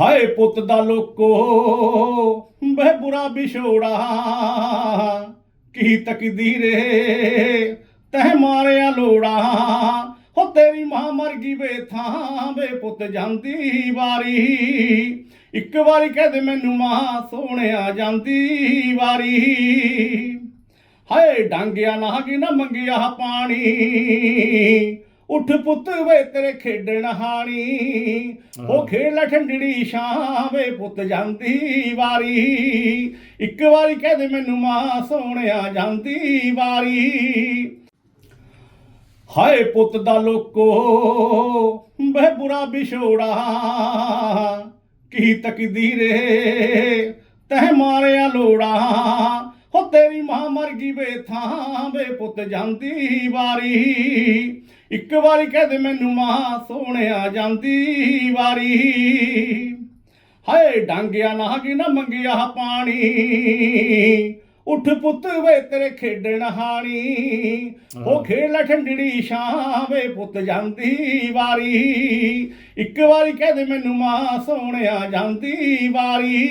ਹਾਏ ਪੁੱਤ ਦਾ ਲੋਕੋ ਬਹਿ ਬੁਰਾ ਵਿਛੋੜਾ। ਕੀ ਤਕਦੀਰੇ ਤਹਿ ਮਾਰਿਆ ਲੋੜਾ। ਹੋ ਤੇਰੀ ਮਾਂ ਮਰ ਗਈ ਵੇ ਥਾਂ ਵੇ ਪੁੱਤ ਜਾਂਦੀ ਵਾਰੀ। ਇੱਕ ਵਾਰੀ ਕਹਿ ਦੇ ਮੈਨੂੰ ਮਾਂ ਸੋਹਣਿਆ ਜਾਂਦੀ ਵਾਰੀ। ਹਾਏ ਡਾਂਗਿਆ ਨਾ ਕਿ ਨਾ ਮੰਗਿਆ ਪਾਣੀ। ਉੱਠ ਪੁੱਤ ਵੇ ਤੇਰੇ ਖੇਡਣ ਹਾਣੀ। ਉਹ ਖੇਡ ਠੰਡੜੀ ਛਾਂ ਵੇ ਪੁੱਤ ਜਾਂਦੀ ਵਾਰੀ। ਇੱਕ ਵਾਰੀ ਕਹਦੇ ਮੈਨੂੰ ਮਾਂ ਸੋਹਣਿਆ ਜਾਂਦੀ ਵਾਰੀ। ਹਾਏ ਪੁੱਤ ਦਾ ਲੋਕੋ ਬਹਿ ਬੁਰਾ ਵਿਛੋੜਾ। ਕੀ ਤਕਦੀਰੇ ਤਹਿ ਮਾਰਿਆ ਲੋੜਾ। ਹੋ ਤੇਰੀ ਮਾਂ ਮਰ ਗਈ ਵੇ ਥਾਂ ਵੇ ਪੁੱਤ ਜਾਂਦੀ ਵਾਰੀ। ਇੱਕ ਵਾਰੀ ਕਹਦੇ ਮੈਨੂੰ ਮਾਂ ਸੋਹਣਿਆ ਜਾਂਦੀ ਵਾਰੀ। ਹਾਏ ਡਾਂਗਿਆ ਨਾ ਕਿ ਨਾ ਮੰਗਿਆ ਪਾਣੀ। ਉੱਠ ਪੁੱਤ ਵੇ ਤੇਰੇ ਖੇਡਣ ਹਾਣੀ। ਉਹ ਖੇਡ ਠੰਡੜੀ ਛਾਂ ਵੇ ਪੁੱਤ ਜਾਂਦੀ ਵਾਰੀ। ਇੱਕ ਵਾਰੀ ਕਹਦੇ ਮੈਨੂੰ ਮਾਂ ਸੋਹਣਿਆ ਜਾਂਦੀ ਵਾਰੀ।